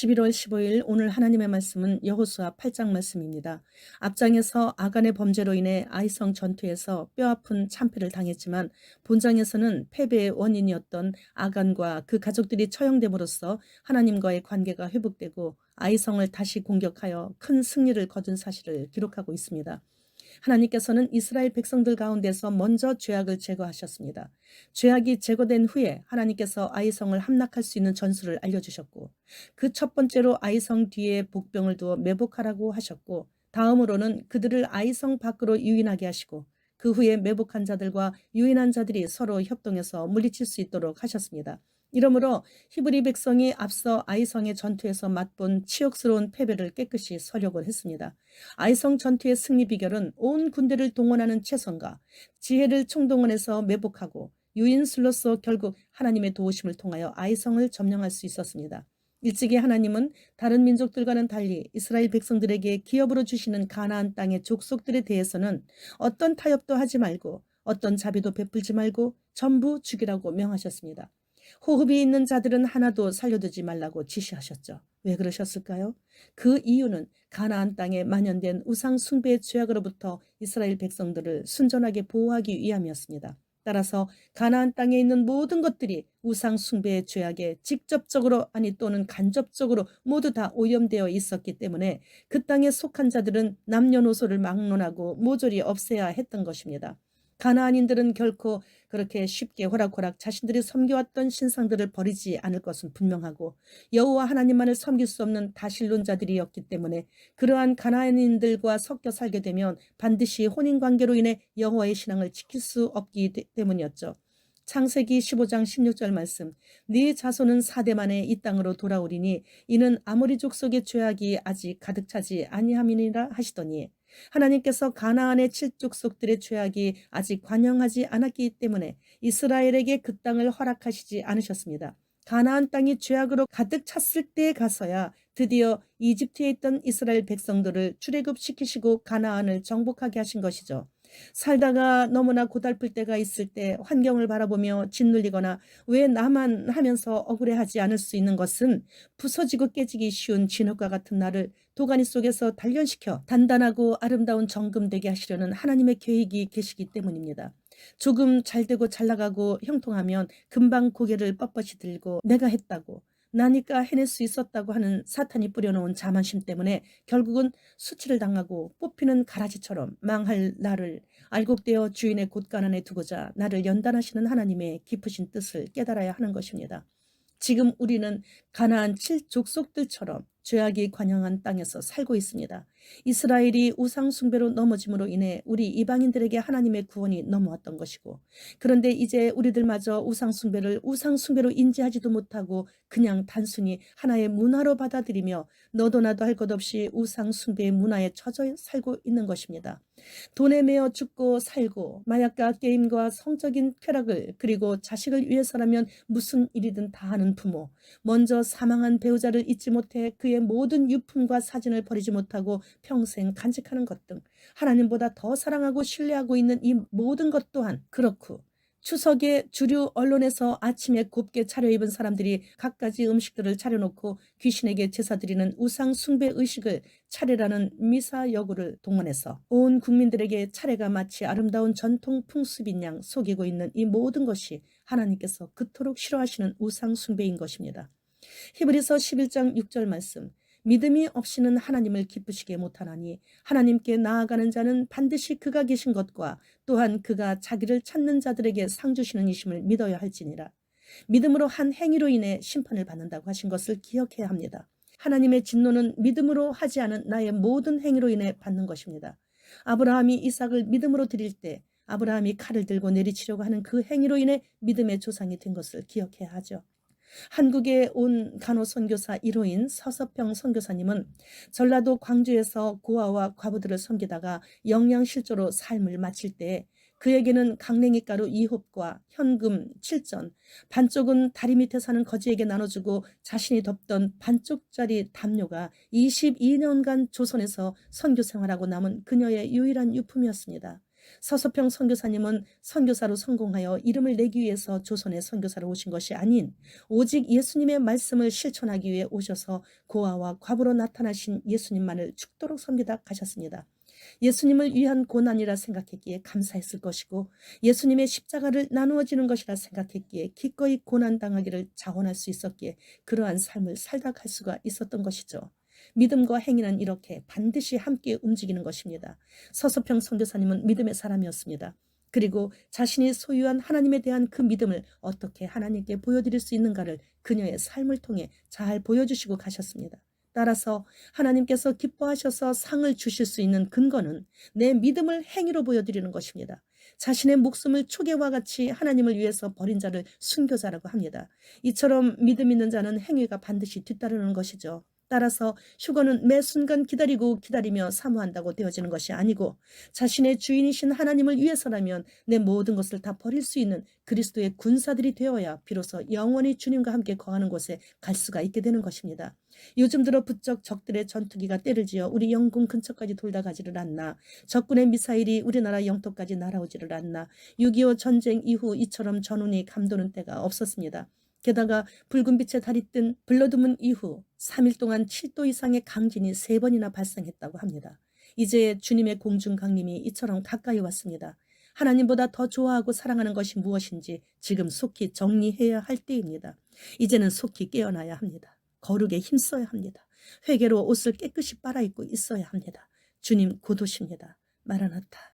11월 15일 오늘 하나님의 말씀은 여호수아 8장 말씀입니다. 앞장에서 아간의 범죄로 인해 아이성 전투에서 뼈아픈 참패를 당했지만 본장에서는 패배의 원인이었던 아간과 그 가족들이 처형됨으로써 하나님과의 관계가 회복되고 아이성을 다시 공격하여 큰 승리를 거둔 사실을 기록하고 있습니다. 하나님께서는 이스라엘 백성들 가운데서 먼저 죄악을 제거하셨습니다. 죄악이 제거된 후에 하나님께서 아이성을 함락할 수 있는 전술을 알려주셨고 그 첫 번째로 아이성 뒤에 복병을 두어 매복하라고 하셨고 다음으로는 그들을 아이성 밖으로 유인하게 하시고 그 후에 매복한 자들과 유인한 자들이 서로 협동해서 물리칠 수 있도록 하셨습니다. 이러므로 히브리 백성이 앞서 아이성의 전투에서 맛본 치욕스러운 패배를 깨끗이 서력을 했습니다. 아이성 전투의 승리 비결은 온 군대를 동원하는 최선과 지혜를 총동원해서 매복하고 유인술로서 결국 하나님의 도우심을 통하여 아이성을 점령할 수 있었습니다. 일찍이 하나님은 다른 민족들과는 달리 이스라엘 백성들에게 기업으로 주시는 가나안 땅의 족속들에 대해서는 어떤 타협도 하지 말고 어떤 자비도 베풀지 말고 전부 죽이라고 명하셨습니다. 호흡이 있는 자들은 하나도 살려두지 말라고 지시하셨죠. 왜 그러셨을까요? 그 이유는 가나안 땅에 만연된 우상 숭배의 죄악으로부터 이스라엘 백성들을 순전하게 보호하기 위함이었습니다. 따라서 가나안 땅에 있는 모든 것들이 우상 숭배의 죄악에 직접적으로 아니 또는 간접적으로 모두 다 오염되어 있었기 때문에 그 땅에 속한 자들은 남녀노소를 막론하고 모조리 없애야 했던 것입니다. 가나안인들은 결코 그렇게 쉽게 호락호락 자신들이 섬겨왔던 신상들을 버리지 않을 것은 분명하고 여호와 하나님만을 섬길 수 없는 다신론자들이었기 때문에 그러한 가나안인들과 섞여 살게 되면 반드시 혼인 관계로 인해 여호와의 신앙을 지킬 수 없기 때문이었죠. 창세기 15장 16절 말씀 네 자손은 사대 만에 이 땅으로 돌아오리니 이는 아모리 족속의 죄악이 아직 가득 차지 아니함이니라 하시더니 하나님께서 가나안의 칠족속들의 죄악이 아직 관영하지 않았기 때문에 이스라엘에게 그 땅을 허락하시지 않으셨습니다. 가나안 땅이 죄악으로 가득 찼을 때에 가서야 드디어 이집트에 있던 이스라엘 백성들을 출애굽시키시고 가나안을 정복하게 하신 것이죠. 살다가 너무나 고달플 때가 있을 때 환경을 바라보며 짓눌리거나 왜 나만 하면서 억울해하지 않을 수 있는 것은 부서지고 깨지기 쉬운 진흙과 같은 나를 도가니 속에서 단련시켜 단단하고 아름다운 정금되게 하시려는 하나님의 계획이 계시기 때문입니다. 조금 잘 되고 잘 나가고 형통하면 금방 고개를 뻣뻣이 들고 내가 했다고 나니까 해낼 수 있었다고 하는 사탄이 뿌려놓은 자만심 때문에 결국은 수치를 당하고 뽑히는 가라지처럼 망할 나를 알곡되어 주인의 곳간안에 두고자 나를 연단하시는 하나님의 깊으신 뜻을 깨달아야 하는 것입니다. 지금 우리는 가나안 칠 족속들처럼 죄악이 관영한 땅에서 살고 있습니다. 이스라엘이 우상 숭배로 넘어짐으로 인해 우리 이방인들에게 하나님의 구원이 넘어왔던 것이고 그런데 이제 우리들마저 우상 숭배를 우상 숭배로 인지하지도 못하고 그냥 단순히 하나의 문화로 받아들이며 너도 나도 할 것 없이 우상 숭배의 문화에 처져 살고 있는 것입니다. 돈에 매어 죽고 살고 마약과 게임과 성적인 쾌락을 그리고 자식을 위해서라면 무슨 일이든 다 하는 부모. 먼저 사망한 배우자를 잊지 못해 그의 모든 유품과 사진을 버리지 못하고 평생 간직하는 것 등 하나님보다 더 사랑하고 신뢰하고 있는 이 모든 것 또한 그렇고 추석에 주류 언론에서 아침에 곱게 차려입은 사람들이 갖가지 음식들을 차려놓고 귀신에게 제사드리는 우상 숭배 의식을 차례라는 미사 여구를 동원해서 온 국민들에게 차례가 마치 아름다운 전통 풍습인 양 속이고 있는 이 모든 것이 하나님께서 그토록 싫어하시는 우상 숭배인 것입니다. 히브리서 11장 6절 말씀 믿음이 없이는 하나님을 기쁘시게 못하나니 하나님께 나아가는 자는 반드시 그가 계신 것과 또한 그가 자기를 찾는 자들에게 상 주시는 이심을 믿어야 할지니라. 믿음으로 한 행위로 인해 심판을 받는다고 하신 것을 기억해야 합니다. 하나님의 진노는 믿음으로 하지 않은 나의 모든 행위로 인해 받는 것입니다. 아브라함이 이삭을 믿음으로 드릴 때 아브라함이 칼을 들고 내리치려고 하는 그 행위로 인해 믿음의 조상이 된 것을 기억해야 하죠. 한국에 온 간호 선교사 1호인 서서평 선교사님은 전라도 광주에서 고아와 과부들을 섬기다가 영양실조로 삶을 마칠 때 그에게는 강냉이 가루 2홉과 현금 7전, 반쪽은 다리 밑에 사는 거지에게 나눠주고 자신이 덮던 반쪽짜리 담요가 22년간 조선에서 선교 생활하고 남은 그녀의 유일한 유품이었습니다. 서서평 선교사님은 선교사로 성공하여 이름을 내기 위해서 조선의 선교사로 오신 것이 아닌 오직 예수님의 말씀을 실천하기 위해 오셔서 고아와 과부로 나타나신 예수님만을 죽도록 섬기다 가셨습니다. 예수님을 위한 고난이라 생각했기에 감사했을 것이고 예수님의 십자가를 나누어지는 것이라 생각했기에 기꺼이 고난당하기를 자원할 수 있었기에 그러한 삶을 살다 갈 수가 있었던 것이죠. 믿음과 행위는 이렇게 반드시 함께 움직이는 것입니다. 서서평 선교사님은 믿음의 사람이었습니다. 그리고 자신이 소유한 하나님에 대한 그 믿음을 어떻게 하나님께 보여드릴 수 있는가를 그녀의 삶을 통해 잘 보여주시고 가셨습니다. 따라서 하나님께서 기뻐하셔서 상을 주실 수 있는 근거는 내 믿음을 행위로 보여드리는 것입니다. 자신의 목숨을 초계와 같이 하나님을 위해서 버린 자를 순교자라고 합니다. 이처럼 믿음 있는 자는 행위가 반드시 뒤따르는 것이죠. 따라서 휴거는 매 순간 기다리고 기다리며 사모한다고 되어지는 것이 아니고 자신의 주인이신 하나님을 위해서라면 내 모든 것을 다 버릴 수 있는 그리스도의 군사들이 되어야 비로소 영원히 주님과 함께 거하는 곳에 갈 수가 있게 되는 것입니다. 요즘 들어 부쩍 적들의 전투기가 때를 지어 우리 영궁 근처까지 돌다 가지를 않나 적군의 미사일이 우리나라 영토까지 날아오지를 않나 6.25 전쟁 이후 이처럼 전운이 감도는 때가 없었습니다. 게다가 붉은 빛의 달이 뜬 블러드문 이후 3일 동안 7도 이상의 강진이 3번이나 발생했다고 합니다. 이제 주님의 공중 강림이 이처럼 가까이 왔습니다. 하나님보다 더 좋아하고 사랑하는 것이 무엇인지 지금 속히 정리해야 할 때입니다. 이제는 속히 깨어나야 합니다. 거룩에 힘써야 합니다. 회개로 옷을 깨끗이 빨아입고 있어야 합니다. 주님 곧 오십니다. 마라나타.